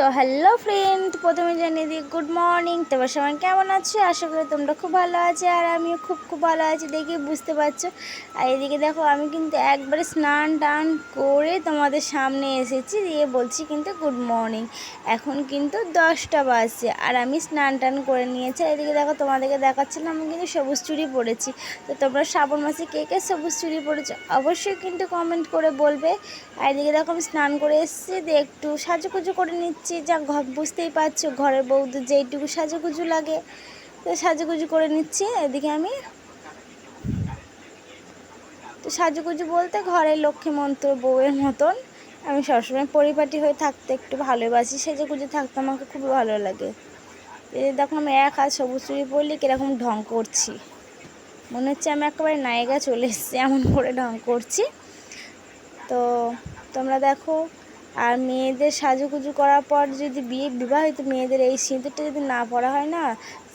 তো hello friend প্রথমে জানিয়ে দিই গুড মর্নিং তোমার সবাই কেমন আছো? আশা করি তোমরা খুব ভালো আছো আর আমিও খুব খুব ভালো আছি দেখে বুঝতে পারছ। আর এদিকে দেখো, আমি কিন্তু একবারে স্নান টান করে তোমাদের সামনে এসেছি দিয়ে বলছি কিন্তু গুড মর্নিং এখন কিন্তু দশটা বাজছে আর আমি স্নান টান করে নিয়েছি। আর এদিকে দেখো, তোমাদেরকে দেখাচ্ছিলাম, আমি কিন্তু সবুজ চুড়ি পরেছি। তো তোমরা শ্রাবণ মাসে কে কে সবুজ চুড়ি পরেছো অবশ্যই কিন্তু কমেন্ট করে বলবে। আর এদিকে দেখো, আমি স্নান করে এসেছি, দিয়ে একটু সাজুগুজু করে নিচ্ছি। যা ঘর বুঝতেই পারছ, ঘরের বউদের যেইটুকু সাজুগুজু লাগে, তো সাজুগুজু করে নিচ্ছি, এদিকে আমি। তো সাজুগুজু বলতে ঘরে লক্ষ্মী মন্ত্র বউয়ের মতন, আমি সবসময় পরিপাটি হয়ে থাকতে একটু ভালোবাসি সেজে গুজে থাকতে আমাকে খুব ভালো লাগে। দেখো, আমি এক হাত সবুজ চুড়ি পরলে কীরকম ঢং করছি। মনে হচ্ছে আমি একেবারে নায়িকা চলে এসেছি, এমন করে ঢং করছি। তো তোমরা দেখো আর মেয়েদের সাজুগুজু করার পর যদি বিয়ে বিবাহিত মেয়েদের এই সিঁদুরটা যদি না পরা হয় না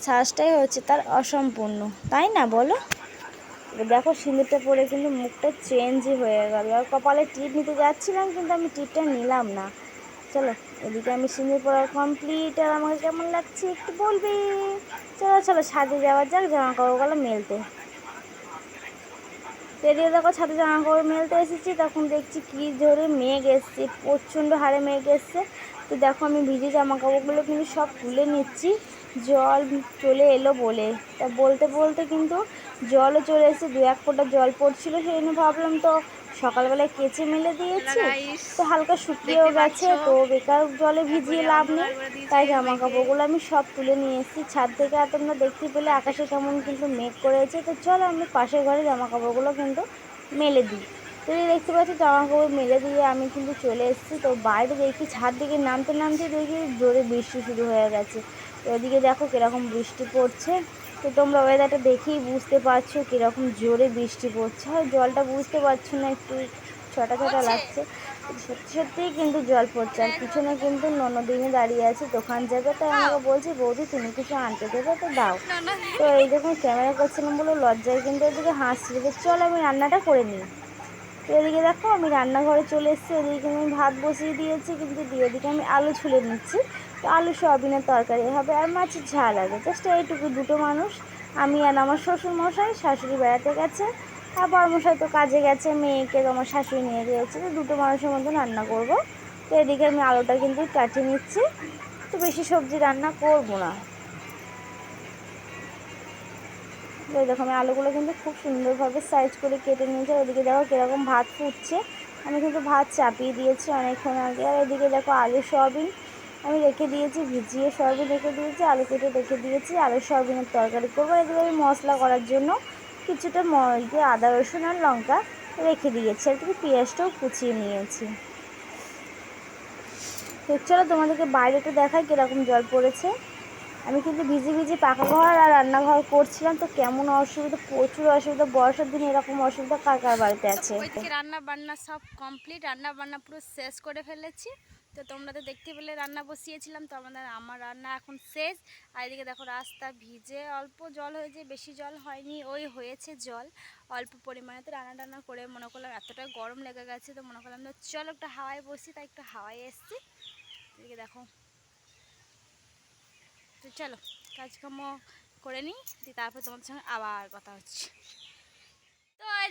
শ্বাসটাই হচ্ছে তার অসম্পূর্ণ। তাই না বলো? দেখো সিঁদুরটা পরে কিন্তু মুখটা চেঞ্জই হয়ে গেল। আর কপালে টিপ নিতে যাচ্ছিলাম, কিন্তু আমি টিপটা নিলাম না। চলো, এদিকে আমি সিঁদুর পরা কমপ্লিট আর আমাকে কেমন লাগছে একটু বলবে? চলো চলো, সাজে যাওয়া যাক, জামা কাপড়গুলো মেলতে। পেরিয়ে দেখো, ছাদে জামা কাপড় মেলতে এসেছি। তখন দেখছি কি ধরে মেঘ এসছে, প্রচণ্ড হারে মেঘ এসছে। তো দেখো, আমি ভিজে জামা কাপড়গুলো কিন্তু সব তুলে নিচ্ছি। জল চলে এলো বলে। তা বলতে বলতে কিন্তু জলও চলে এসেছে দু এক ফোঁটা জল পড়ছিল, সেই জন্য ভাবলাম তো সকালবেলায় কেচে মেলে দিয়েছি। তো হালকা শুকিয়েও গেছে তো বেকার জলে ভিজিয়ে লাভ নেই। তাই জামা কাপড়গুলো আমি সব তুলে নিয়ে এসেছি। ছাদ থেকে আর তোমরা দেখতে পেলে আকাশে কেমন কিন্তু মেঘ করেছে। তো চলো আমি পাশের ঘরে জামা কাপড়গুলো কিন্তু মেলে দিই। তো এই দেখতে পাচ্ছি জামা কাপড় মেলে দিয়ে আমি কিন্তু চলে এসেছি। তো বাইরে দেখি ছাদ দিকে নামতে নামতে দেখি জোরে বৃষ্টি শুরু হয়ে গেছে। তো ওদিকে দেখো কীরকম বৃষ্টি পড়ছে। তো তোমরা ওয়েদারটা দেখেই বুঝতে পারছ কীরকম জোরে বৃষ্টি পড়ছে। আর জলটা বুঝতে পারছ না একটু ছটা ছটা লাগছে। সত্যি সত্যিই কিন্তু জল পড়ছে। আর পিছনে কিন্তু ননদিনী দাঁড়িয়ে আছে দোকান যাবে তাই আমাকে বলছে বৌদি তুমি কিছু আনতে দেবে তো? দাও। তো এই দেখুন ক্যামেরা করছিলাম বলে লজ্জায় কিন্তু এদিকে হাসছে। যে চল আমি রান্নাটা করে নিই। তো এদিকে দেখো আমি রান্নাঘরে চলে এসেছি। এদিকে আমি ভাত বসিয়ে দিয়েছি কিন্তু দিয়ে ওদিকে আমি আলু ছুলে নিচ্ছি। আলু সয়াবিনের তরকারি হবে আর মাছের ঝাল হবে জাস্ট এইটুকু দুটো মানুষ, আমি আর আমার শ্বশুর মশাই শাশুড়ি বেড়াতে গেছে। আর বড়মশাই তো কাজে গেছে, মেয়েকে আমার শাশুড়ি নিয়ে গিয়েছে, তো দুটো মানুষের মধ্যে রান্না করব। তো এদিকে আমি আলুটা কিন্তু কাটিয়ে নিচ্ছি। তো বেশি সবজি রান্না করব না। তো দেখো, আমি আলুগুলো কিন্তু খুব সুন্দরভাবে সাইজ করে কেটে নিয়েছি ওদিকে দেখো কীরকম ভাত ফুটছে। আমি কিন্তু ভাত চাপিয়ে দিয়েছি অনেকক্ষণ আগে। আর এদিকে দেখো আলু সয়াবিন আমি রেখে দিয়েছি, ভিজিয়ে সয়াবিন রেখে দিয়েছি, আলু কেটে রেখে দিয়েছি আলু সয়াবিনের তরকারি করব। এদিকে আমি মশলা করার জন্য কিছুটা মরিচে, আদা, রসুন আর লঙ্কা রেখে দিয়েছি। আর কিছু পেঁয়াজটাও কুচিয়ে নিয়েছি। তো চলো তোমাদেরকে বাইরেটা দেখাই কীরকম জল পড়েছে। আমি কিন্তু ভিজে ভিজে পাকা ঘর আর রান্নাঘর করছিলাম, তো কেমন অসুবিধা, প্রচুর অসুবিধা, বর্ষার দিনে এরকম অসুবিধা কার কার বাড়িতে আছে? রান্না বান্না সব কমপ্লিট রান্না বান্না পুরো শেষ করে ফেলেছি। তো তোমরা তো দেখতে পেলে রান্না বসিয়েছিলাম, তো আমাদের, আমার রান্না এখন শেষ। আর এদিকে দেখো রাস্তা ভিজে, অল্প জল হয়েছে, বেশি জল হয়নি, ওই হয়েছে জল। অল্প পরিমাণে তো রান্না টান্না করে মনে করলাম এতটা গরম লেগে গেছে, তো মনে করলাম চলো একটু হাওয়ায় বসি, তাই একটু হাওয়ায় এসছি। এদিকে দেখো। তো চলো, কাজকর্ম করে নিই, দিয়ে তারপর তোমাদের সঙ্গে আবার কথা হচ্ছে।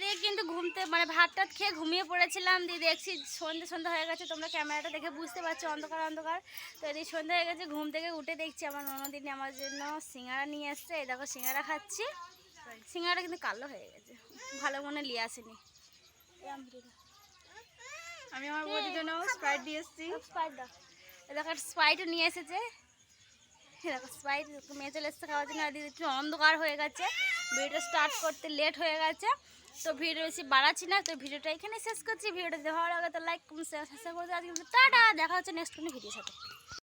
তো কিন্তু ঘুমতে মানে ভাত টাত খেয়ে ঘুমিয়ে পড়েছিলাম। দিয়ে দেখছি সন্ধ্যে সন্ধ্যা হয়ে গেছে তোমরা ক্যামেরাটা দেখে বুঝতে পারছ অন্ধকার অন্ধকার। তো এদিকে সন্ধ্যা হয়ে গেছে ঘুম থেকে উঠে দেখছি আমার ননদিনী আমার জন্য সিঙ্গারা নিয়ে এসছে। এই দেখো সিঙ্গারা খাচ্ছি। সিঙ্গারা কিন্তু কালো হয়ে গেছে। ভালো মনে নিয়ে আসেনি। আমি আমার বৌদির জন্য স্প্রাইট দিয়ে এসেছি। স্পাইট দাও। দেখো স্পাইটও নিয়ে এসেছে। দেখো স্পাইট মেয়ে চলে এসছে খাওয়ার জন্য। একটু অন্ধকার হয়ে গেছে। ভিডিওটা স্টার্ট করতে লেট হয়ে গেছে। তো ভিডিও বেশি বাড়াচ্ছি না, তো ভিডিওটা এখানে শেষ করছি। ভিডিওটা ভালো লাগে তো লাইক কমেন্ট শেয়ার করে আজকে টাটা, দেখা হচ্ছে নেক্সট কোনো ভিডিও সাথে।